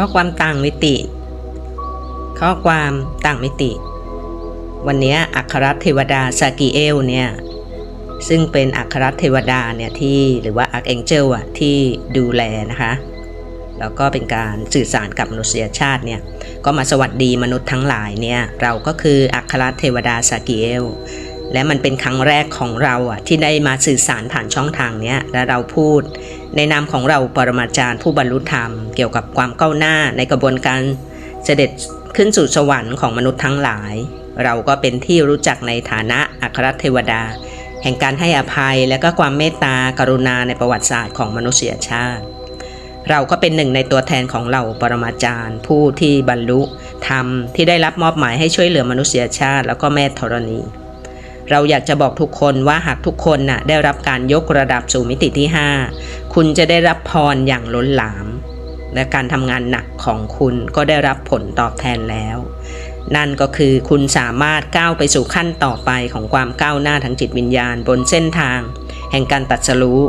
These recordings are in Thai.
ข้อความต่างมิติ ข้อความต่างมิติ วันนี้อัครเทวดาซากิเอลเนี่ยซึ่งเป็นอัครเทวดาเนี่ยที่หรือว่าอาร์เอนเจลอะที่ดูแลนะคะ แล้วก็เป็นการสื่อสารกับมนุษยชาติเนี่ยก็มาสวัสดีมนุษย์ทั้งหลายเนี่ยเราก็คืออัครเทวดาซากิเอลและมันเป็นครั้งแรกของเราอะที่ได้มาสื่อสารผ่านช่องทางเนี้ยและเราพูด ในนามของเราปรมาจารย์ผู้บรรลุธรรมเกี่ยวกับความก้าวหน้าในกระบวนการเสด็จขึ้นสู่สวรรค์ของมนุษย์ทั้งหลาย เราก็เป็นที่รู้จักในฐานะอัครเทวดา แห่งการให้อภัยและก็ความเมตตากรุณาในประวัติศาสตร์ของมนุษยชาติ เราก็เป็นหนึ่งในตัวแทนของเราปรมาจารย์ ผู้ที่บรรลุธรรมที่ได้รับมอบหมายให้ช่วยเหลือมนุษยชาติ แล้วก็แม่ธรณีเราอยากจะบอกทุกคนว่าหากทุกคนน่ะได้รับการยกระดับสู่มิติที่ 5 คุณจะได้รับพรอย่างล้นหลาม และการทำงานหนักของคุณก็ได้รับผลตอบแทนแล้ว นั่นก็คือคุณสามารถก้าวไปสู่ขั้นต่อไปของความก้าวหน้าทางจิตวิญญาณบนเส้นทาง แห่งการตัดสรู้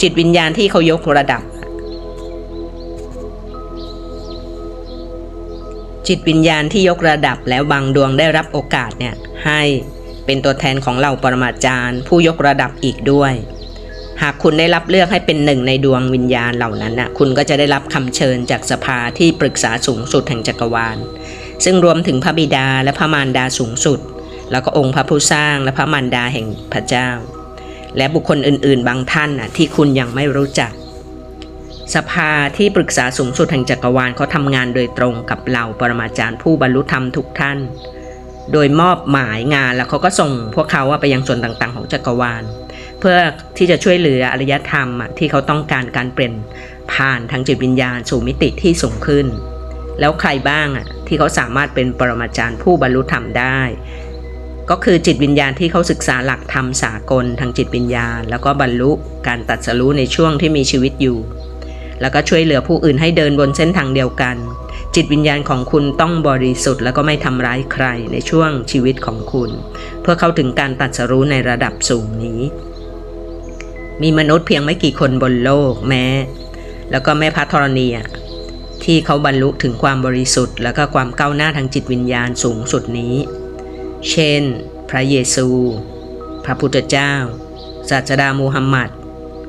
จิตวิญญาณที่เขายกระดับ จิตวิญญาณที่ยกระดับแล้วบางดวงได้รับโอกาสเนี่ยให้เป็นตัวแทนของเราปรมาจารย์ ผู้ยกระดับอีกด้วย หากคุณได้รับเลือกให้เป็นหนึ่งในดวงวิญญาณเหล่านั้นนะคุณก็จะได้รับคำเชิญจากสภาที่ปรึกษาสูงสุดแห่งจักรวาล ซึ่งรวมถึงพระบิดาและพระมารดาสูงสุด แล้วก็องค์พระผู้สร้างและพระมารดาแห่งพระเจ้า และบุคคลอื่น ๆ บางท่านน่ะที่คุณยังไม่รู้จัก สภาที่ปรึกษาสูงสุดแห่งจักรวาลเขาทำงานโดยตรงกับเราปรมาจารย์ผู้บรรลุธรรมทุกท่าน โดยมอบหมายงานแล้วเขาก็ส่งพวกเขาไปยังส่วนต่าง ๆ ของจักรวาล เพื่อที่จะช่วยเหลืออารยธรรมที่เขาต้องการการเปลี่ยนผ่านทางจิตวิญญาณสู่มิติที่สูงขึ้น แล้วใครบ้างที่เขาสามารถเป็นปรมาจารย์ผู้บรรลุธรรมได้ ก็คือจิตวิญญาณที่เขาศึกษาหลักธรรมสากลทางจิตวิญญาณ แล้วก็บรรลุการตัดสรู้ในช่วงที่มีชีวิตอยู่ แล้วก็ช่วยเหลือผู้อื่นให้เดินบนเส้นทางเดียวกัน จิตวิญญาณของคุณต้องบริสุทธิ์แล้วก็ไม่ทำร้ายใครในช่วงชีวิตของคุณ เพื่อเข้าถึงการตัดสรู้ในระดับสูงนี้ มีมนุษย์เพียงไม่กี่คนบนโลกแม้ แล้วก็แม่พระธรณีที่เขาบรรลุถึงความบริสุทธิ์ แล้วก็ความก้าวหน้าทางจิตวิญญาณสูงสุดนี้ เช่น พระเยซู พระพุทธเจ้า ศาสดามูฮัมหมัด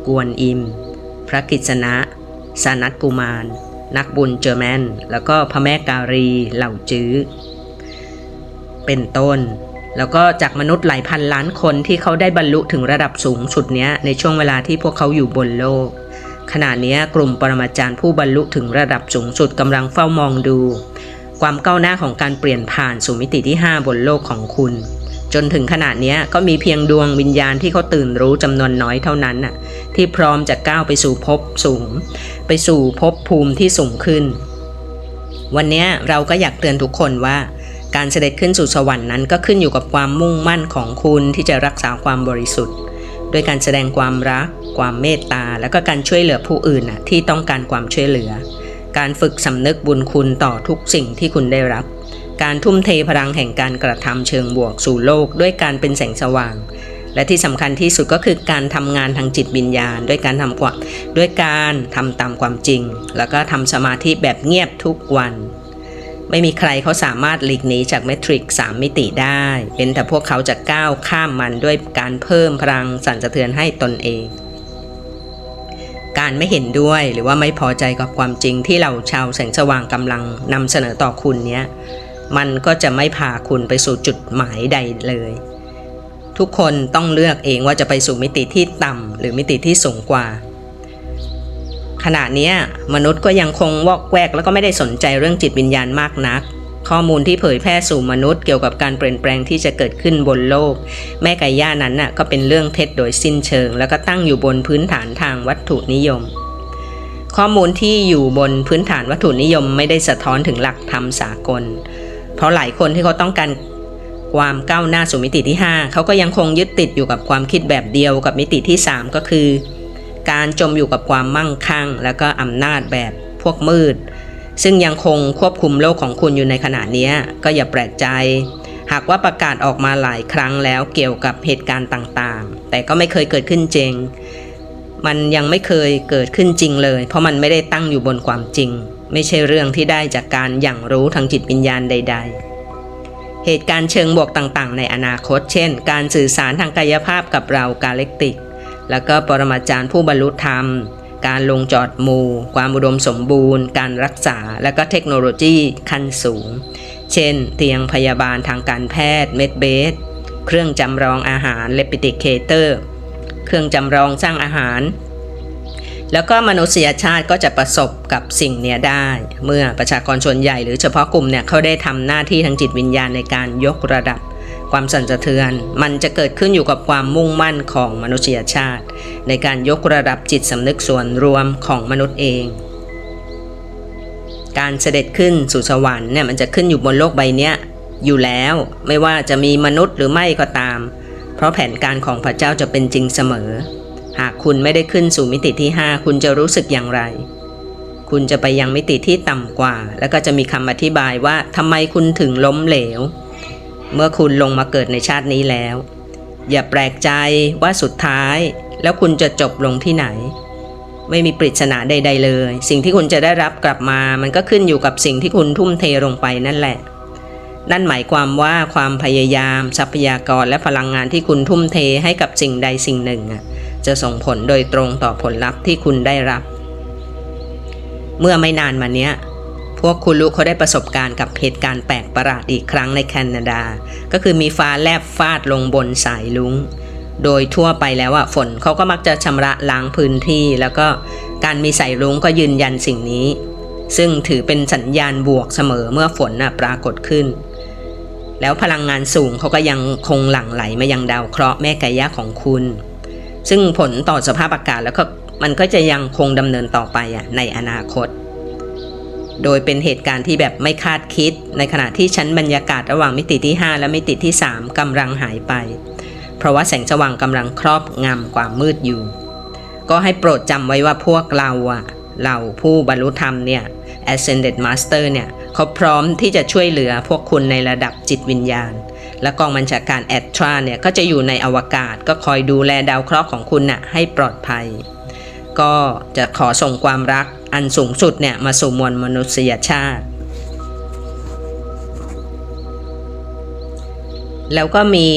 กวนอิม พระกิษณะ สานัตกุมาร นักบุญเจอแมน แล้วก็พระแม่การีเหล่าจื้อ เป็นต้น แล้วก็จากมนุษย์หลายพันล้านคนที่เขาได้บรรลุถึงระดับสูงสุดเนี้ยในช่วงเวลาที่พวกเขาอยู่บนโลก ขณะนี้กลุ่มปรมาจารย์ผู้บรรลุถึงระดับสูงสุดกำลังเฝ้ามองดู ความก้าวหน้าของการเปลี่ยนผ่านสู่มิติที่ 5 บนโลกของคุณ จนถึงขนาดนี้ก็มีเพียงดวงวิญญาณที่เขาตื่นรู้จำนวนน้อยเท่านั้นน่ะที่พร้อมจะก้าวไปสู่ภพสูง ไปสู่ภพภูมิที่สูงขึ้น วันนี้เราก็อยากเตือนทุกคนว่า การเสด็จขึ้นสู่สวรรค์นั้นก็ขึ้นอยู่กับความมุ่งมั่นของคุณที่จะรักษาความบริสุทธิ์ด้วยการแสดงความรัก ความเมตตา แล้วก็การช่วยเหลือผู้อื่นที่ต้องการความช่วยเหลือ การฝึกสำนึกบุญคุณต่อทุกสิ่งที่คุณได้รับ การทุ่มเทพลังแห่งการกระทำเชิงบวกสู่โลก ด้วยการเป็นแสงสว่าง และที่สำคัญที่สุดก็คือการทำงานทางจิตวิญญาณ ด้วยการทำความด้วยการทำตามความจริง แล้วก็ทำสมาธิแบบเงียบทุกวัน ไม่มีใครเขาสามารถหลีกหนีจากเมทริกซ์สามมิติได้ เป็นแต่พวกเขาจะก้าวข้ามมันด้วยการเพิ่มพลังสั่นสะเทือนให้ตนเอง การไม่เห็นด้วยหรือว่าไม่พอใจกับความจริงที่เราชาวแสงสว่างกำลังนำเสนอต่อคุณเนี้ยมันก็จะไม่พาคุณไปสู่จุดหมายใดเลย ทุกคนต้องเลือกเองว่าจะไปสู่มิติที่ต่ำหรือมิติที่สูงกว่า ขณะนี้มนุษย์ก็ยังคงวอกแวกแล้วก็ไม่ได้สนใจเรื่องจิตวิญญาณมากนัก ข้อมูลที่เผยแพร่สู่มนุษย์เกี่ยวกับการเปลี่ยนแปลงที่จะเกิดขึ้นบนโลก แม่ไก่ย่านั้นน่ะก็เป็นเรื่องเท็จโดยสิ้นเชิง แล้วก็ตั้งอยู่บนพื้นฐานทางวัตถุนิยม ข้อมูลที่อยู่บนพื้นฐานวัตถุนิยมไม่ได้สะท้อนถึงหลักธรรมสากล เพราะหลายคนที่เขาต้องการความก้าวหน้าสู่มิติที่ 5 เขาก็ยังคงยึดติดอยู่กับความคิดแบบเดียวกับมิติที่ 3 ก็คือ การจมอยู่กับความมั่งคั่ง แล้วก็อำนาจแบบพวกมืด ซึ่งยังคงควบคุมโลกของคุณอยู่ในขณะนี้ก็อย่าแปลกใจ หากว่าประกาศออกมาหลายครั้งแล้วเกี่ยวกับเหตุการณ์ต่างๆ แต่ก็ไม่เคยเกิดขึ้นจริง มันยังไม่เคยเกิดขึ้นจริงเลย เพราะมันไม่ได้ตั้งอยู่บนความจริง ไม่ใช่เรื่องที่ได้จากการอย่างรู้ทางจิตวิญญาณใด ๆเหตุการณ์เชิงบวกต่างๆ ในอนาคต เช่น การสื่อสารทางกายภาพกับเรากาเล็กติก แล้วก็ปรมาจารย์ผู้บรรลุธรรม การลงจอดหมู่ ความอุดมสมบูรณ์ การรักษา และก็เทคโนโลยีขั้นสูง เช่น เตียงพยาบาลทางการแพทย์เมดเบส เครื่องจำลองอาหารเลปิติเคเตอร์ เครื่องจำลองสร้างอาหารแล้วก็มนุษยชาติก็จะประสบกับสิ่งเนี้ยได้ เมื่อประชากรส่วนใหญ่หรือเฉพาะกลุ่มเนี่ยเขาได้ทำหน้าที่ทางจิตวิญญาณในการยกระดับ ความสั่นสะเทือน มันจะเกิดขึ้นอยู่กับความมุ่งมั่นของมนุษยชาติ ในการยกระดับจิตสำนึกส่วนรวมของมนุษย์เอง การเสด็จขึ้นสู่สวรรค์เนี่ยมันจะขึ้นอยู่บนโลกใบนี้อยู่แล้วไม่ว่าจะมีมนุษย์หรือไม่ก็ตาม เพราะแผนการของพระเจ้าจะเป็นจริงเสมอ หากคุณไม่ได้ขึ้นสู่มิติที่ 5 คุณจะรู้สึกอย่างไร คุณจะไปยังมิติที่ต่ำกว่า แล้วก็จะมีคำอธิบายว่าทำไมคุณถึงล้มเหลว เมื่อคุณลงมาเกิดในชาตินี้แล้ว อย่าแปลกใจว่าสุดท้าย แล้วคุณจะจบลงที่ไหน ไม่มีปริศนาใด ๆ เลย สิ่งที่คุณจะได้รับกลับมามันก็ขึ้นอยู่กับสิ่งที่คุณทุ่มเทลงไปนั่นแหละ นั่นหมายความว่าความพยายาม ทรัพยากรและพลังงานที่คุณทุ่มเทให้กับสิ่งใดสิ่งหนึ่ง จะส่งผลโดยตรงต่อผลลัพธ์ที่คุณได้รับ เมื่อไม่นานมาเนี้ย พวกคุณรู้เขาได้ประสบการณ์กับเหตุการณ์แปลกประหลาดอีกครั้งในแคนาดา ก็คือมีฟ้าแลบฟาดลงบนสายลุง โดยทั่วไปแล้วอะฝนเขาก็มักจะชำระล้างพื้นที่ แล้วก็การมีสายรุ้งก็ยืนยันสิ่งนี้ ซึ่งถือเป็นสัญญาณบวกเสมอเมื่อฝนน่ะปรากฏขึ้น แล้วพลังงานสูงเขาก็ยังคงหลั่งไหลมายังดาวเคราะห์แม่กายะของคุณ ซึ่งผลต่อสภาพอากาศแล้วก็มันก็จะยังคงดำเนินต่อไปอะในอนาคต โดยเป็นเหตุการณ์ที่แบบไม่คาดคิด ในขณะที่ชั้นบรรยากาศระหว่างมิติที่ 5 และมิติที่ 3กำลังหายไป เพราะว่าแสงสว่างกำลังครอบงำความมืดอยู่ ก็ให้โปรดจำไว้ว่าพวกเราอะเราผู้บรรลุธรรมเนี่ย ascended master เนี่ยเขาพร้อมที่จะช่วยเหลือพวกคุณในระดับจิตวิญญาณ และกองบัญชาการแอดทราเนี่ยก็จะอยู่ในอวกาศก็คอยดูแลดาวเคราะห์ของคุณน่ะให้ปลอดภัย ก็จะขอส่งความรัก อันสูงสุดเนี่ยมาสู่มวลมนุษยชาติ แล้วก็มี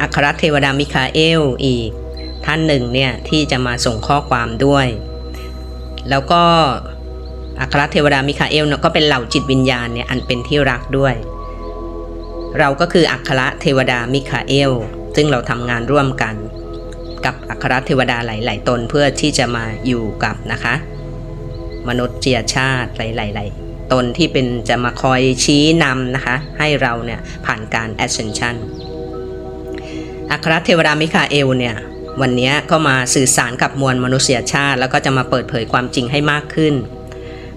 อัครเทวดามิคาเอลอีกท่านหนึ่งเนี่ยที่จะมาส่งข้อความด้วย แล้วก็อัครเทวดามิคาเอลเนี่ยก็เป็นเหล่าจิตวิญญาณเนี่ยอันเป็นที่รักด้วย เราก็คืออัครเทวดามิคาเอล ซึ่งเราทำงานร่วมกัน กับอัครเทวดาหลาย ๆ ตนเพื่อที่จะมาอยู่กับนะคะ มนุษยชาติหลายๆตนที่เป็นจะมาคอยชี้นำนะคะ ให้เราเนี่ยผ่านการ ascension อัครเทวดามิคาเอลเนี่ยวันนี้ก็มาสื่อสารกับมวลมนุษยชาติ แล้วก็จะมาเปิดเผยความจริงให้มากขึ้น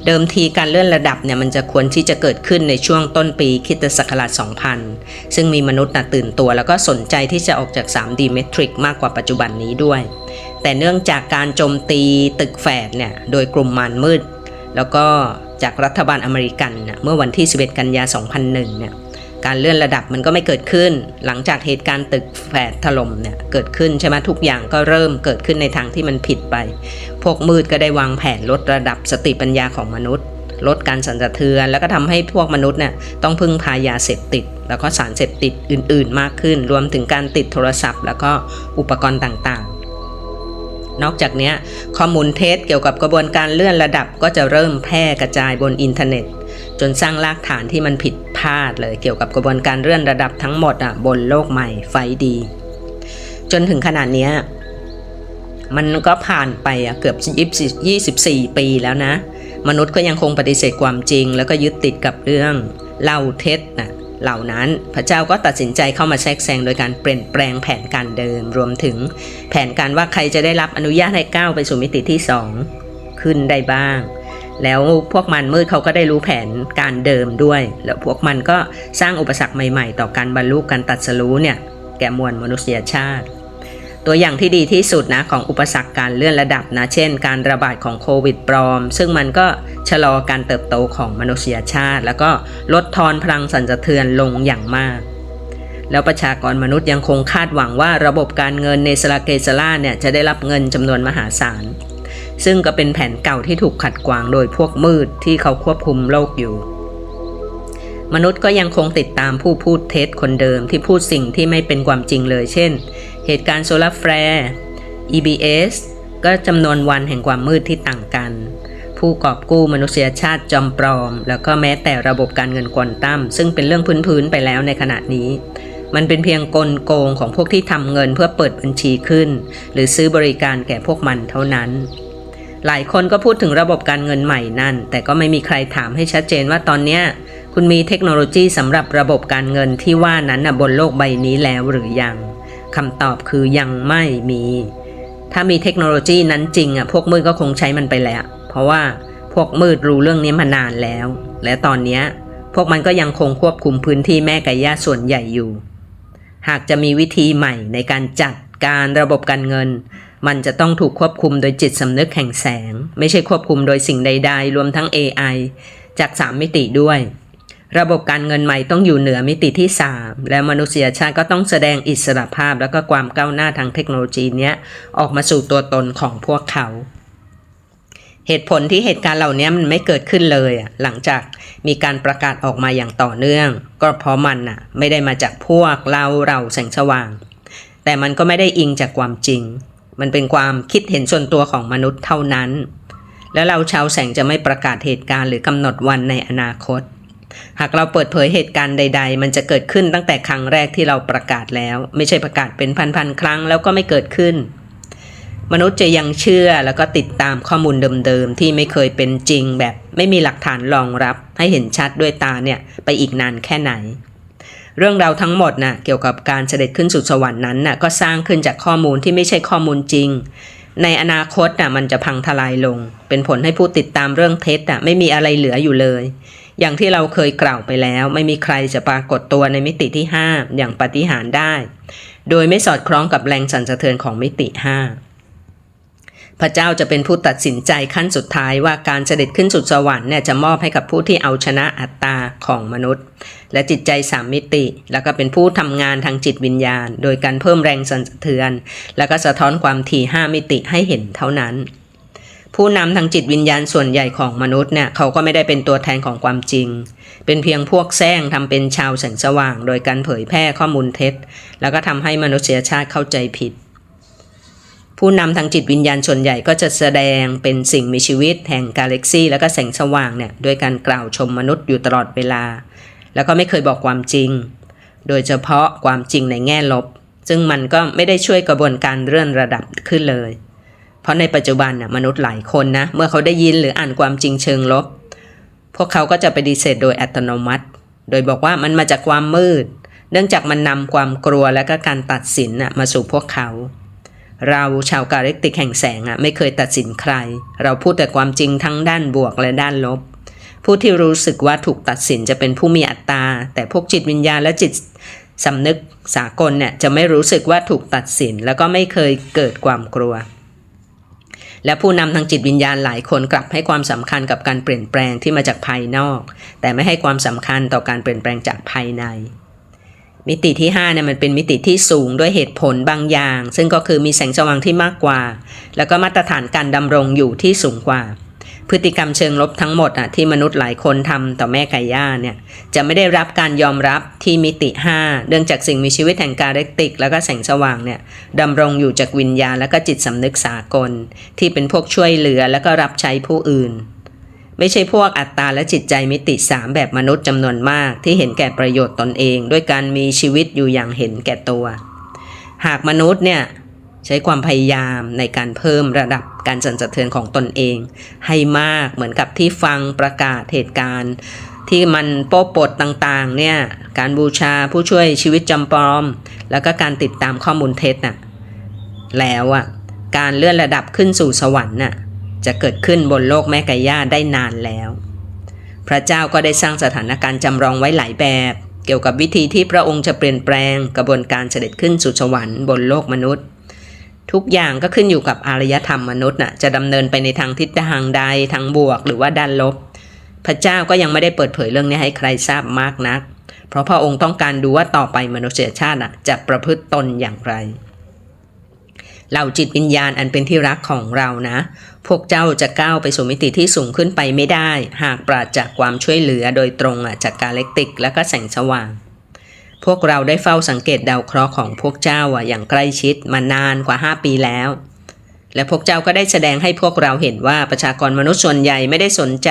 เดิมทีการเลื่อนระดับเนี่ยมันจะควรที่จะเกิดขึ้นในช่วงต้นปีคิตศักราช2000 ซึ่งมีมนุษย์นะตื่นตัว แล้วก็สนใจที่จะออกจาก 3D Matrix มากกว่าปัจจุบันนี้ด้วย แต่เนื่องจากการโจมตีตึกแฝดเนี่ยโดยกลุ่มมารมืด แล้วก็จากรัฐบาลอเมริกันเมื่อวันที่ 11 กันยา 2001 เนี่ยการเลื่อนระดับมันก็ไม่เกิดขึ้น หลังจากเหตุการณ์ตึกแฝดถล่มเนี่ยเกิดขึ้นใช่ไหมทุกอย่างก็เริ่มเกิดขึ้นในทางที่มันผิดไป พวกมืดก็ได้วางแผนลดระดับสติปัญญาของมนุษย์ ลดการสั่นสะเทือน แล้วก็ทำให้พวกมนุษย์เนี่ยต้องพึ่งพายาเสพติด แล้วก็สารเสพติดอื่น ๆ มากขึ้น รวมถึงการติดโทรศัพท์ แล้วก็อุปกรณ์ต่างๆ นอกจากนี้ข้อมูลเท็จเกี่ยวกับกระบวนการเลื่อนระดับก็จะเริ่มแพร่กระจายบนอินเทอร์เน็ต จนสร้างรากฐานที่มันผิดพลาดเลยเกี่ยวกับกระบวนการเลื่อนระดับทั้งหมดอะบนโลกใหม่ไฟดี จนถึงขนาดนี้มันก็ผ่านไปเกือบ 24 ปีแล้วนะ มนุษย์ก็ยังคงปฏิเสธความจริง แล้วก็ยึดติดกับเรื่องเล่าเท็จน่ะ เหล่านั้นพระเจ้าก็ตัดสินใจเข้ามาแทรกแซงโดยการเปลี่ยนแปลงแผนการเดิม รวมถึงแผนการว่าใครจะได้รับอนุญาตให้ก้าวไปสู่มิติที่สองขึ้นได้บ้าง แล้วพวกมันมืดเขาก็ได้รู้แผนการเดิมด้วย แล้วพวกมันก็สร้างอุปสรรคใหม่ ๆ ต่อการบรรลุการตัดสรู้เนี่ยแก่มวลมนุษยชาติ ตัวอย่างที่ดีที่สุดนะของอุปสรรคการเลื่อนระดับนะ เช่น การระบาดของโควิดปลอม ซึ่งมันก็ชะลอการเติบโตของมนุษยชาติ แล้วก็ลดทอนพลังสั่นสะเทือนลงอย่างมาก แล้วประชากรมนุษย์ยังคงคาดหวังว่าระบบการเงินในสลาเกสลาเนี่ยจะได้รับเงินจำนวนมหาศาล ซึ่งก็เป็นแผนเก่าที่ถูกขัดขวางโดยพวกมืดที่เขาควบคุมโลกอยู่มนุษย์ก็ยังคงติดตามผู้พูดเท็จคนเดิมที่พูดสิ่งที่ไม่เป็นความจริงเลย เช่น เหตุการณ์โซลาร์แฟร์ EBS ก็จำนวนวันแห่งความมืดที่ต่างกัน ผู้กอบกู้มนุษยชาติจอมปลอม แล้วก็แม้แต่ระบบการเงินควอนตัมซึ่งเป็นเรื่องพื้นๆไปแล้วในขณะนี้ มันเป็นเพียงกลโกงของพวกที่ทำเงินเพื่อเปิดบัญชีขึ้น หรือซื้อบริการแก่พวกมันเท่านั้น หลายคนก็พูดถึงระบบการเงินใหม่นั่น แต่ก็ไม่มีใครถามให้ชัดเจนว่าตอนเนี้ยคุณมีเทคโนโลยีสำหรับระบบการเงินที่ว่านั้นนะบนโลกใบนี้แล้วหรือยัง คำตอบคือยังไม่มี ถ้ามีเทคโนโลยีนั้นจริงอะพวกมืดก็คงใช้มันไปแล้ว เพราะว่าพวกมืดรู้เรื่องนี้มานานแล้ว และตอนนี้พวกมันก็ยังคงควบคุมพื้นที่แม่ไก่ย่าส่วนใหญ่อยู่ หากจะมีวิธีใหม่ในการจัดการระบบการเงิน มันจะต้องถูกควบคุมโดยจิตสำนึกแห่งแสง ไม่ใช่ควบคุมโดยสิ่งใด ๆ รวมทั้ง AI จาก3มิติด้วย ระบบการเงินใหม่ต้องอยู่เหนือมิติที่ 3 และมนุษยชาติก็ต้องแสดงอิสรภาพและก็ความก้าวหน้าทางเทคโนโลยีเนี้ยออกมาสู่ตัวตนของพวกเขา เหตุผลที่เหตุการณ์เหล่านี้มันไม่เกิดขึ้นเลยอะหลังจากมีการประกาศออกมาอย่างต่อเนื่อง ก็เพราะมันอะไม่ได้มาจากพวกเราเราแสงสว่าง แต่มันก็ไม่ได้อิงจากความจริง มันเป็นความคิดเห็นส่วนตัวของมนุษย์เท่านั้น แล้วเราชาวแสงจะไม่ประกาศเหตุการณ์หรือกำหนดวันในอนาคต หากเราเปิดเผยเหตุการณ์ใด ๆ มันจะเกิดขึ้นตั้งแต่ครั้งแรกที่เราประกาศแล้ว ไม่ใช่ประกาศเป็นพันๆครั้งแล้วก็ไม่เกิดขึ้น มนุษย์จะยังเชื่อแล้วก็ติดตามข้อมูลเดิมๆที่ไม่เคยเป็นจริงแบบไม่มีหลักฐานรองรับ ให้เห็นชัดด้วยตาเนี่ยไปอีกนานแค่ไหน เรื่องราวทั้งหมดน่ะเกี่ยวกับการเสด็จขึ้นสู่สวรรค์นั้นน่ะก็สร้างขึ้นจากข้อมูลที่ไม่ใช่ข้อมูลจริงในอนาคตน่ะมันจะพังทลายลง เป็นผลให้ผู้ติดตามเรื่องเท็จน่ะไม่มีอะไรเหลืออยู่เลย อย่างที่เราเคยกล่าวไปแล้ว ไม่มีใครจะปรากฏตัวในมิติที่ 5 อย่างปฏิหารได้ โดยไม่สอดคล้องกับแรงสั่นสะเทือนของมิติ 5 พระเจ้าจะเป็นผู้ตัดสินใจขั้นสุดท้ายว่าการเสด็จขึ้นสู่สวรรค์เนี่ยจะมอบให้กับผู้ที่เอาชนะอัตตาของมนุษย์ และจิตใจสามมิติ แล้วก็เป็นผู้ทำงานทางจิตวิญญาณ โดยการเพิ่มแรงสั่นสะเทือน แล้วก็สะท้อนความถี่ห้ามิติให้เห็นเท่านั้น ผู้นำทางจิตวิญญาณส่วนใหญ่ของมนุษย์เนี่ยเขาก็ไม่ได้เป็นตัวแทนของความจริง เป็นเพียงพวกแซงทำเป็นชาวแสงสว่าง โดยการเผยแพร่ข้อมูลเท็จ แล้วก็ทำให้มนุษยชาติเข้าใจผิด ผู้นำทางจิตวิญญาณส่วนใหญ่ก็จะแสดงเป็นสิ่งมีชีวิตแห่งกาแล็กซีแล้วก็แสงสว่างเนี่ยด้วยการกล่าวชมมนุษย์อยู่ตลอดเวลา แล้วก็ไม่เคยบอกความจริง โดยเฉพาะความจริงในแง่ลบ ซึ่งมันก็ไม่ได้ช่วยกระบวนการเลื่อนระดับขึ้นเลย ราะในปัจจุบันน่ะมนุษย์หลายคนนะเมื่อเขาได้ยินหรืออ่านความจริงเชิงลบ พวกเขาก็จะปฏิเสธโดยอัตโนมัติ โดยบอกว่ามันมาจากความมืด เนื่องจากมันนำความกลัวและก็การตัดสินน่ะมาสู่พวกเขา เราชาวกาเล็กติกแห่งแสงอะไม่เคยตัดสินใคร เราพูดแต่ความจริงทั้งด้านบวกและด้านลบผู้ที่รู้สึกว่าถูกตัดสินจะเป็นผู้มีอัตตา แต่พวกจิตวิญญาณและจิตสำนึกสากลเนี่ยจะไม่รู้สึกว่าถูกตัดสิน แล้วก็ไม่เคยเกิดความกลัว และผู้นำทางจิตวิญญาณหลายคนกลับให้ความสำคัญกับการเปลี่ยนแปลงที่มาจากภายนอก แต่ไม่ให้ความสำคัญต่อการเปลี่ยนแปลงจากภายใน มิติที่5เนี่ยมันเป็นมิติที่สูงด้วยเหตุผลบางอย่าง ซึ่งก็คือมีแสงสว่างที่มากกว่า แล้วก็มาตรฐานการดำรงอยู่ที่สูงกว่า พฤติกรรมเชิงลบทั้งหมดอะที่มนุษย์หลายคนทำต่อแม่ไก่ย่าเนี่ยจะไม่ได้รับการยอมรับที่มิติ 5เนื่องจากสิ่งมีชีวิตแห่งกาเล็กติก แล้วก็แสงสว่างเนี่ยดำรงอยู่จากวิญญาณแล้วก็จิตสำนึกสากล ที่เป็นพวกช่วยเหลือแล้วก็รับใช้ผู้อื่น ไม่ใช่พวกอัตตาและจิตใจมิติ 3 แบบมนุษย์จำนวนมากที่เห็นแก่ประโยชน์ตนเอง ด้วยการมีชีวิตอยู่อย่างเห็นแก่ตัว หากมนุษย์เนี่ย ใช้ความพยายามในการเพิ่มระดับการสั่นสะเทือนของตนเอง ให้มากเหมือนกับที่ฟังประกาศเหตุการณ์ ที่มันโป๊ะปดต่างๆเนี่ยการบูชาผู้ช่วยชีวิตจำปลอม แล้วก็การติดตามข้อมูลเท็จน่ะแล้วอะการเลื่อนระดับขึ้นสู่สวรรค์น่ะจะเกิดขึ้นบนโลกแม่กายาได้นานแล้ว พระเจ้าก็ได้สร้างสถานการณ์จำลองไว้หลายแบบ เกี่ยวกับวิธีที่พระองค์จะเปลี่ยนแปลงกระบวนการเสด็จขึ้นสู่สวรรค์บนโลกมนุษย์ ทุกอย่างก็ขึ้นอยู่กับอารยธรรมมนุษย์น่ะจะดำเนินไปในทางทิศทางใดทางบวกหรือว่าด้านลบ พระเจ้าก็ยังไม่ได้เปิดเผยเรื่องนี้ให้ใครทราบมากนัก เพราะพระองค์ต้องการดูว่าต่อไปมนุษยชาติน่ะจะประพฤติตนอย่างไรเหล่าจิตวิญญาณอันเป็นที่รักของเรานะ พวกเจ้าจะก้าวไปสู่มิติที่สูงขึ้นไปไม่ได้ หากปราศจากความช่วยเหลือโดยตรงอะจากกาเล็กติกและก็แสงสว่าง พวกเราได้เฝ้าสังเกตดาวเคราะห์ของพวกเจ้าอะอย่างใกล้ชิดมานานกว่า 5 ปีแล้ว และพวกเจ้าก็ได้แสดงให้พวกเราเห็นว่าประชากรมนุษย์ส่วนใหญ่ไม่ได้สนใจ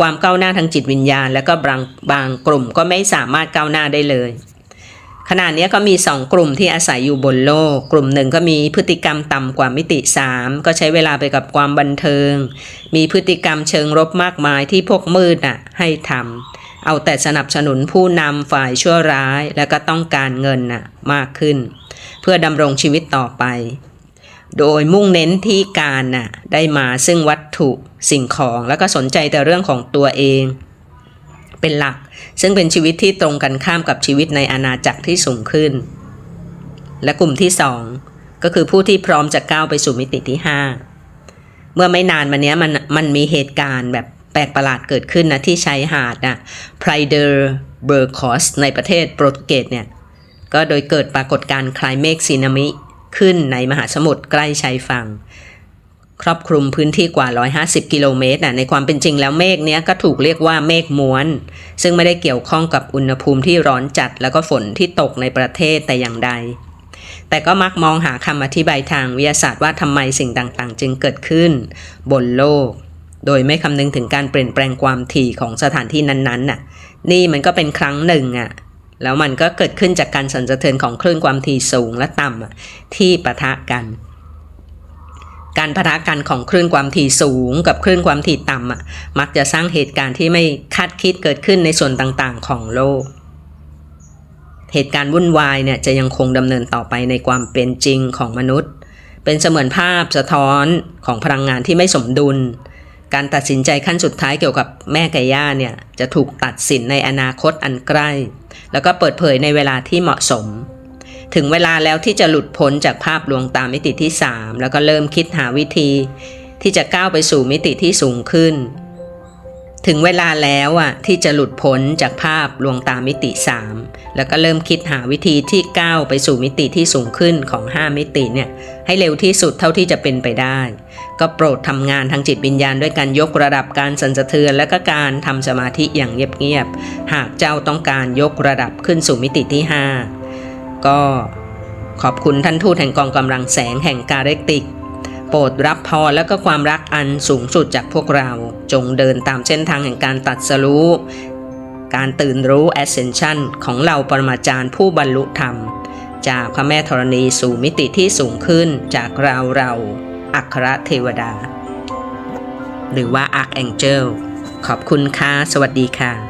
ความก้าวหน้าทางจิตวิญญาณ และก็บางบางกลุ่มก็ไม่สามารถก้าวหน้าได้เลยขณะนี้ก็มี 2 กลุ่มที่อาศัยอยู่บนโลก กลุ่มหนึ่งก็มีพฤติกรรมต่ำกว่ามิติ 3 ก็ใช้เวลาไปกับความบันเทิง มีพฤติกรรมเชิงรบมากมายที่พวกมืดน่ะให้ทำ เอาแต่สนับสนุนผู้นำฝ่ายชั่วร้ายและก็ต้องการเงินน่ะมากขึ้น เพื่อดำรงชีวิตต่อไป โดยมุ่งเน้นที่การน่ะได้มาซึ่งวัตถุสิ่งของแล้วก็สนใจแต่เรื่องของตัวเอง เป็นหลักซึ่งเป็นชีวิตที่ตรงกันข้ามกับชีวิตในอาณาจักรที่สูงขึ้น และกลุ่มที่สองก็คือผู้ที่พร้อมจะก้าวไปสู่มิติที่ห้าเมื่อไม่นานมานี้มันมันมีเหตุการณ์แบบ แปลกประหลาดเกิดขึ้นนะที่ชายหาดนะไพรเดอร์เบอร์คอสในประเทศโปรตุเกสเนี่ย ก็โดยเกิดปรากฏการณ์คลายเมฆซีนามิขึ้นในมหาสมุทรใกล้ชายฝั่ง ครอบคลุมพื้นที่กว่า 150 กิโลเมตรนะในความเป็นจริงแล้วเมฆเนี้ยก็ถูกเรียกว่าเมฆม้วน ซึ่งไม่ได้เกี่ยวข้องกับอุณหภูมิที่ร้อนจัด แล้วก็ฝนที่ตกในประเทศแต่อย่างใด แต่ก็มักมองหาคำอธิบายทางวิทยาศาสตร์ว่าทำไมสิ่งต่างๆ จึงเกิดขึ้น บนโลก โดยไม่คำนึงถึงการเปลี่ยนแปลงความถี่ของสถานที่นั้นๆน่ะ นี่มันก็เป็นครั้งหนึ่งอะ แล้วมันก็เกิดขึ้นจากการสั่นสะเทือนของคลื่นความถี่สูงและต่ำที่ปะทะกัน การปะทะกันของคลื่นความถี่สูงกับคลื่นความถี่ต่ำอะมักจะสร้างเหตุการณ์ที่ไม่คาดคิดเกิดขึ้นในส่วนต่างๆ ของโลก เหตุการณ์วุ่นวายเนี่ยจะยังคงดำเนินต่อไปในความเป็นจริงของมนุษย์ เป็นเสมือนภาพสะท้อนของพลังงานที่ไม่สมดุล การตัดสินใจขั้นสุดท้ายเกี่ยวกับแม่กับย่าเนี่ยจะถูกตัดสินในอนาคตอันใกล้ แล้วก็เปิดเผยในเวลาที่เหมาะสม ถึงเวลาแล้วที่จะหลุดพ้นจากภาพลวงตามิติที่ 3 แล้วก็เริ่มคิดหาวิธี ที่จะก้าวไปสู่มิติที่สูงขึ้น ถึงเวลาแล้วอะที่จะหลุดพ้นจากภาพลวงตามิติ 3 แล้วก็เริ่มคิดหาวิธีที่ก้าวไปสู่มิติที่สูงขึ้นของ 5 มิติเนี่ยให้เร็วที่สุดเท่าที่จะเป็นไปได้ ก็โปรดทำงานทางจิตวิญญาณด้วยการยกระดับการสั่นสะเทือนและก็การทำสมาธิอย่างเงียบๆ หากเจ้าต้องการยกระดับขึ้นสู่มิติที่ 5 ก็ขอบคุณท่านทูตแห่งกองกำลังแสงแห่งกาเรกติก โปรดรับพรและก็ความรักอันสูงสุดจากพวกเรา จงเดินตามเส้นทางแห่งการตัดสรู้การตื่นรู้ ascension ของเราปรมาจารย์ผู้บรรลุธรรม จากพระแม่ธรณีสู่มิติที่สูงขึ้นจากเราเรา อัครเทวดา หรือว่าอาร์แองเจิลขอบคุณค่ะ สวัสดีค่ะ